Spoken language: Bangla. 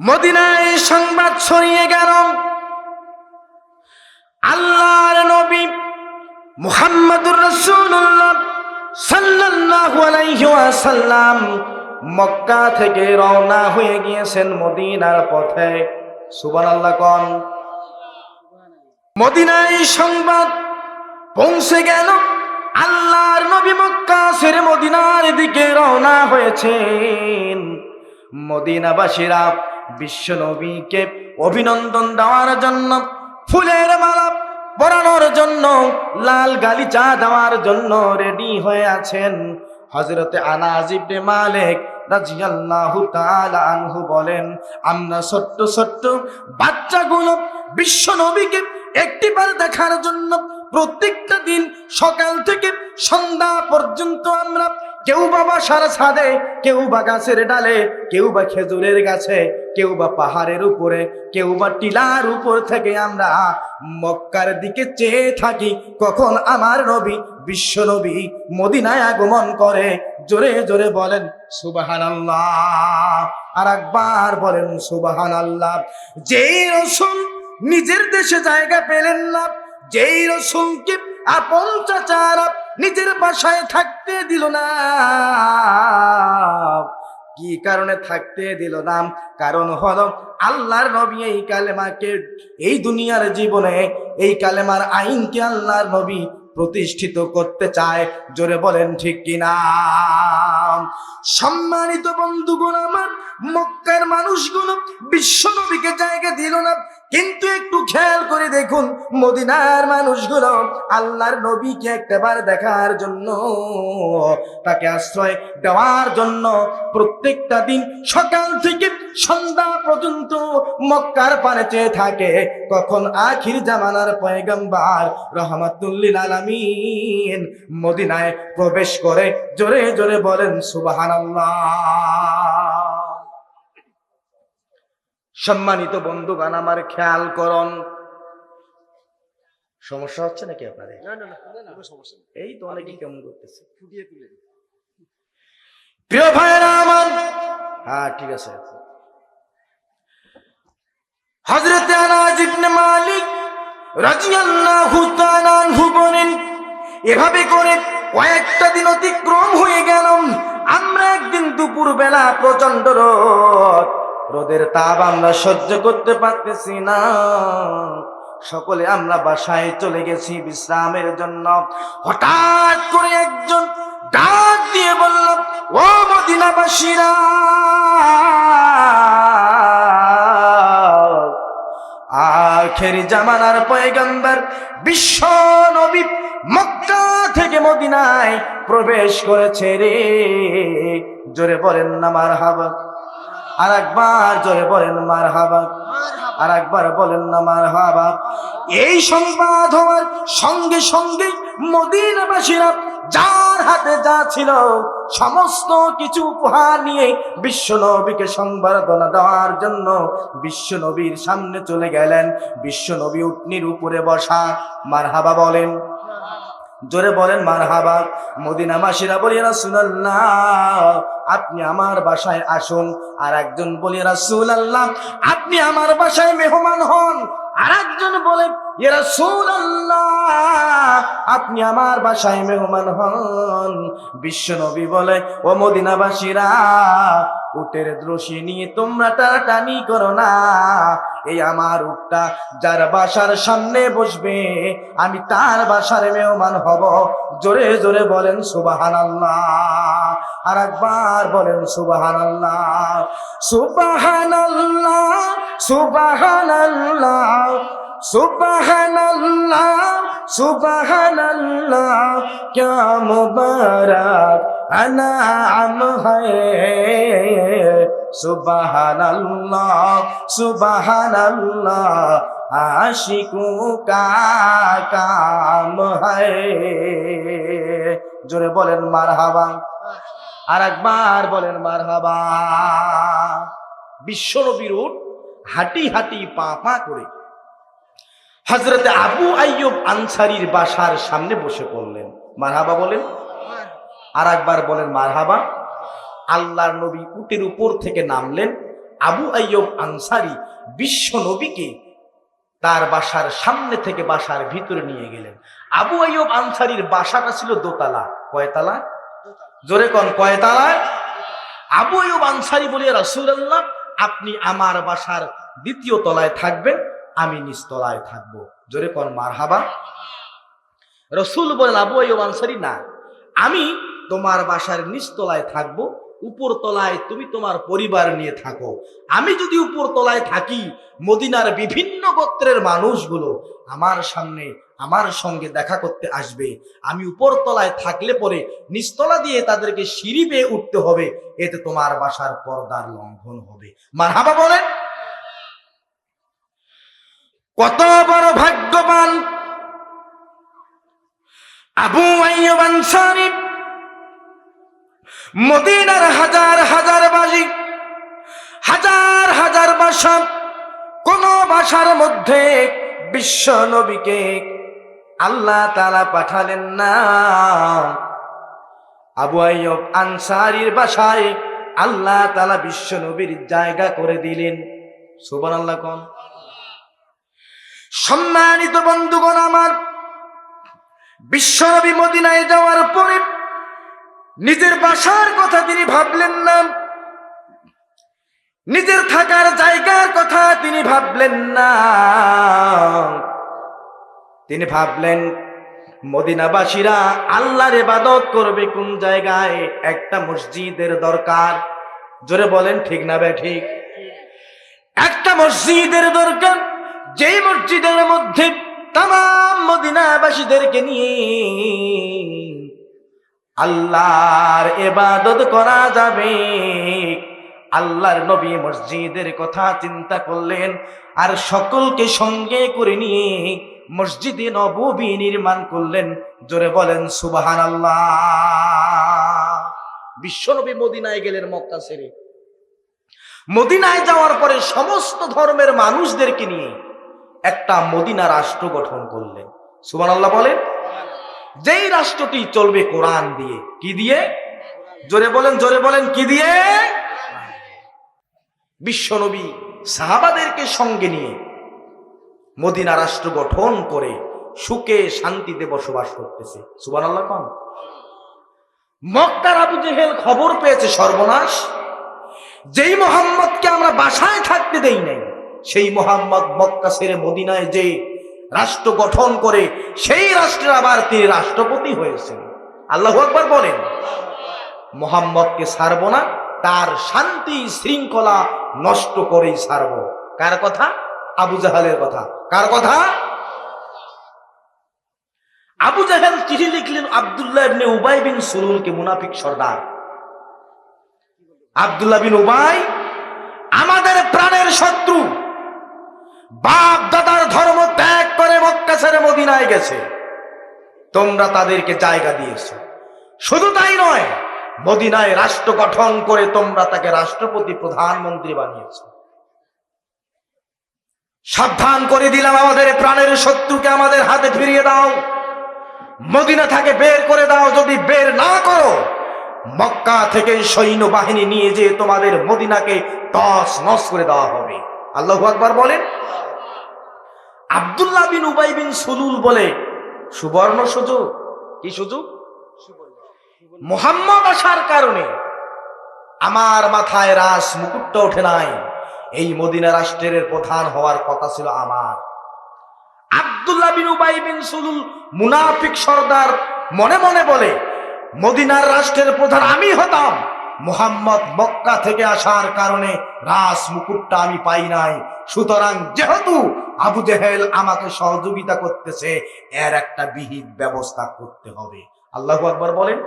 মদিনায় সংবাদ ছড়িয়ে গেল। আল্লাহর নবী মুহাম্মদুর রাসূলুল্লাহ সাল্লাল্লাহু আলাইহি ওয়াসাল্লাম মক্কা থেকে রওনা হয়ে গিয়েছেন মদিনার পথে। সুবহানাল্লাহ কোন? মদিনায় সংবাদ পৌঁছে গেল। আল্লাহর নবী মক্কা ছেড়ে মদিনার দিকে রওনা হয়েছেন। মদিনাবাসীরা বিশ্ব নবীকে অভিনন্দন দেওয়ার জন্য, ফুলের মালা পরানোর জন্য, লাল গালিচা দেওয়ার জন্য রেডি হয়ে আছেন। হজরতে আনাজিবনে মালিক বলেন, আমরা ছোট্ট ছোট্ট বাচ্চাগুলো বিশ্ব নবীকে একটিবার দেখার জন্য প্রত্যেকটা দিন সকাল থেকে সন্ধ্যা পর্যন্ত আমরা কেউ বা বাসার ছাদে, কেউ বা গাছের ডালে, কেউ বা খেজুরের গাছে, কেউ বা পাহাড়ের উপরে, কেউ বা টিলার উপর থেকে আমরা মক্কার দিকে চেয়ে থাকি। কখন আমার নবী, বিশ্ব নবী মদিনায় আগমন করে, জোরে জোরে বলেন সুবাহান আর একবার বলেন সুবাহান আল্লাহ যেই রসুল নিজের দেশে জায়গা পেলেন না, যেই রসুলকে আপন চাচারা নিজের বাসায় থাকতে দিল না। কি কারণে থাকতে দিল না? কারণ হলো আল্লাহর নবী এই কালেমাকে, এই দুনিয়ার জীবনে এই কালেমার আইনকে আল্লাহর নবী প্রতিষ্ঠিত করতে চায়। জোরে বলেন ঠিক কিনা? সম্মানিত বন্ধুগণ, আমার মক্কার মানুষগুলো বিশ্ব নবীকে জায়গা দিল না। কিন্তু একটু খেয়াল করে দেখুন, মদিনার মানুষগুলো আল্লাহর নবীকে একটাবার দেখার জন্য, তাকে আশ্রয় দেওয়ার জন্য প্রত্যেকটা দিন সকাল থেকে সন্ধ্যা পর্যন্ত মক্কার পানে চেয়ে থাকে। কখন আখির জামানার পয়গম্বার রহমাতুল্লিল আলামিন মদিনায় প্রবেশ করে জোরে জোরে বলেন, সুবহানাল্লাহ। সম্মানিত বন্ধুগান আমার খেয়াল করন। সমস্যা হচ্ছে নাকি আপনাদের? না না না কোনো সমস্যা নেই। এই তো অনেকে কেমন করতেছে। প্রিয় ভাইরা আমার হ্যাঁ ঠিক আছে। হজরতে আনাজ ইবনে মালিক রাদিয়াল্লাহু তাআলা আনহু বলেন এভাবে করে কয়েকটা দিন অতিক্রম হয়ে গেল আমরা একদিন দুপুর বেলা প্রচণ্ড রোদ রোদের তাপ আমরা সহ্য করতে পারতেছি না। সকলে আমরা বাসায় চলে গেছি বিশ্রামের জন্য। হঠাৎ করে একজন ডাক দিয়ে বলল, ও মদিনাবাসীরা! আখের জামানার পয়গম্বর বিশ্ব নবী মক্কা থেকে মদিনায় প্রবেশ করেছে রে। জোরে বলেন না মার হাবা আর একবার জোরে বলেন মার হাবা আর একবার বলেন না মার হাবা এই সংবাদ হওয়ার সঙ্গে সঙ্গে মদিনাবাসীরা যার হাতে যা ছিল সমস্ত কিছু উপহার নিয়ে বিশ্ব নবীকে সংবর্ধনা দেওয়ার জন্য বিশ্ব নবীর সামনে চলে গেলেন। বিশ্ব নবী উটনির উপরে বসা। মারহাবা বলেন জোরে বলেন মার হাবা মদিনাবাসীরা বলি রাসুলাল্লাহ, আপনি আমার বাসায় আসুন। আর একজন বলি রাসুলাল্লাহ, আপনি আমার বাসায় মেহমান হন। আর একজন বলে আপনি আমার বাসায় মেহমান হন। বিশ্ব নবী বলে, ও মদিনাবাসীরা, উটের দ্রোষী নিয়ে তোমরা টানাটানি করো না। এই আমার উটটা যার বাসার সামনে বসবে, আমি তার বাসার মেহমান হব। জোরে জোরে বলেন সুবাহান আল্লাহ আর একবার বলেন সুবাহান আল্লাহ সুবাহান আল্লাহ সুবাহান আল্লাহ সুবাহ সুবাহ কাম মুবারক আনাম হ্যায় সুবহানাল্লাহ আশিকু কাম হ্যায় জোরে বলেন মারহাবা। আর একবার বলেন মার হাবা উঠ হাঁটি হাঁটি পা করে হজরতে আবু আইয়ুব আনসারির বাসার সামনে বসে পড়লেন। মারহাবা বলেন? আর একবার বলেন মারহাবা। আল্লাহর নবী উটের উপর থেকে নামলেন। আবু আইয়ুব আনসারি বিশ্ব নবীকে তার বাসার সামনে থেকে বাসার ভিতরে নিয়ে গেলেন। আবু আইয়ুব আনসারির বাসাটা ছিল দোতলা। কয়তালা? জোরে কন কয়তলায় আবু আইয়ুব আনসারি বলিয়া, রাসূলুল্লাহ, আপনি আমার বাসার দ্বিতীয় তলায় থাকবেন। আমি নিচতলায় থাকব। জোরে কন মারহাবা? রসুল বলেন, আবু আইয়ুব আনসারি, না, আমি তোমার বাসার নিচতলায় থাকব উপর তলায় তুমি তোমার পরিবার নিয়ে থাকো। আমি যদি উপর তলায় থাকি, মদিনার বিভিন্ন গোত্রের মানুষগুলো আমার সামনে আমার সঙ্গে দেখা করতে আসবে। আমি উপর তলায় থাকলে পরে নিচতলা দিয়ে তাদেরকে সিঁড়ি বেয়ে উঠতে হবে। এতে তোমার বাসার পর্দার লঙ্ঘন হবে। মারহাবা বলেন। কত বড় ভাগ্যবান। আবু আইয়ুব আনসারী, মদিনার হাজার হাজার বাজি হাজার হাজার বাসা, কোন বাসার মধ্যে বিশ্ব নবীকে আল্লাহ তালা পাঠালেন না। আবু আইয়ুব আনসারির বাসায় আল্লাহ তালা বিশ্ব নবীর জায়গা করে দিলেন। সুবান আল্লাহ কন। সম্মানিত বন্ধুগণ আমার বিশ্বনবী মদিনায় যাওয়ার পরে নিজের বাসার কথা তিনি ভাবলেন না, নিজের থাকার জায়গার কথা তিনি ভাবলেন না। তিনি ভাবলেন, মদিনাবাসীরা আল্লাহর ইবাদত করবে কোন জায়গায়? একটা মসজিদের দরকার। জোরে বলেন, ঠিক না বে, ঠিক? একটা মসজিদের দরকার। যেই মসজিদের মধ্যে তাম মদিনাবাসীদেরকে নিয়ে আল্লাহর এবাদত করা যাবে। আল্লাহর নবী মসজিদের কথা চিন্তা করলেন আর সকলকে সঙ্গে করে নিয়ে মসজিদে নববী নির্মাণ করলেন। জোরে বলেন সুবাহান আল্লাহ বিশ্বনবী মদিনায় গেলেন মক্কা ছেড়ে। মদিনায় যাওয়ার পরে সমস্ত ধর্মের মানুষদেরকে নিয়ে একটা মদিনা রাষ্ট্র গঠন করলেন সুবান আল্লাহ বলেন? যেই রাষ্ট্রটি চলবে কোরআন দিয়ে, কি দিয়ে? জোরে বলেন জোরে বলেন, কি দিয়ে? বিশ্বনবী সাহাবাদেরকে সঙ্গে নিয়ে মদিনা রাষ্ট্র গঠন করে সুখে শান্তিতে বসবাস করতেছে। সুবান আল্লাহ কন? মক্কার আবু জেহেল খবর পেয়েছে সর্বনাশ। যেই মোহাম্মদকে আমরা বাসায় থাকতে দেই নাই সেই মোহাম্মদ মক্কা ছেড়ে মদিনায় যে রাষ্ট্র গঠন করে, সেই রাষ্ট্রের আবার তিনি রাষ্ট্রপতি হয়েছেন। আল্লাহ আকবর বলেন, মোহাম্মদকে ছাড়ব না, তার শান্তি শৃঙ্খলা নষ্ট করেই ছাড়ব। কার কথা? আবু জাহালের কথা। কার কথা? আবু জাহেল চিঠি লিখলেন আবদুল্লাহ ইবনে উবাই বিন সুলুলকে মুনাফিক সর্দার। আবদুল্লাহ বিন উবাই, আমাদের প্রাণের শত্রু বাপ দাদার ধর্ম ত্যাগ করে মক্কা ছেড়ে মদিনায় গেছে। তোমরা তাদেরকে জায়গা দিয়েছ। শুধু তাই নয়, মদিনায় রাষ্ট্র গঠন করে তোমরা তাকে রাষ্ট্রপতি, প্রধানমন্ত্রী বানিয়েছো। সাবধান করে দিলাম আমাদের প্রাণের শত্রুকে আমাদের হাতে ফিরিয়ে দাও। মদিনা থেকে বের করে দাও, যদি বের না করো, মক্কা থেকে সৈন্য বাহিনী নিয়ে যে তোমাদের মদিনাকে তস নস করে দেওয়া হবে। আল্লাহ আকবার বলেন। আব্দুল্লাহ বিন উবাই বিন সুলুল বলে। সুবর্ণ সুযোগ? কি সুযোগ? মোহাম্মদ আসার কারণে। আমার মাথায় রাস মুকুটটা ওঠে নাই। এই মদিনা রাষ্ট্রের প্রধান হওয়ার কথা ছিল আমার। আব্দুল্লাহ বিন উবাই বিন সুলুল মুনাফিক সর্দার মনে মনে বলে, মদিনার রাষ্ট্রের প্রধান আমি হতাম। মোহাম্মদ মক্কা থেকে আসার কারণে রাস মুকুটটা আমি পাই নাই। সুতরাং যেহেতু আবু জেহেল আমাকে সহযোগিতা করতেছে, এর একটা বিহিত ব্যবস্থা করতে হবে। আল্লাহ আকবর বলেন।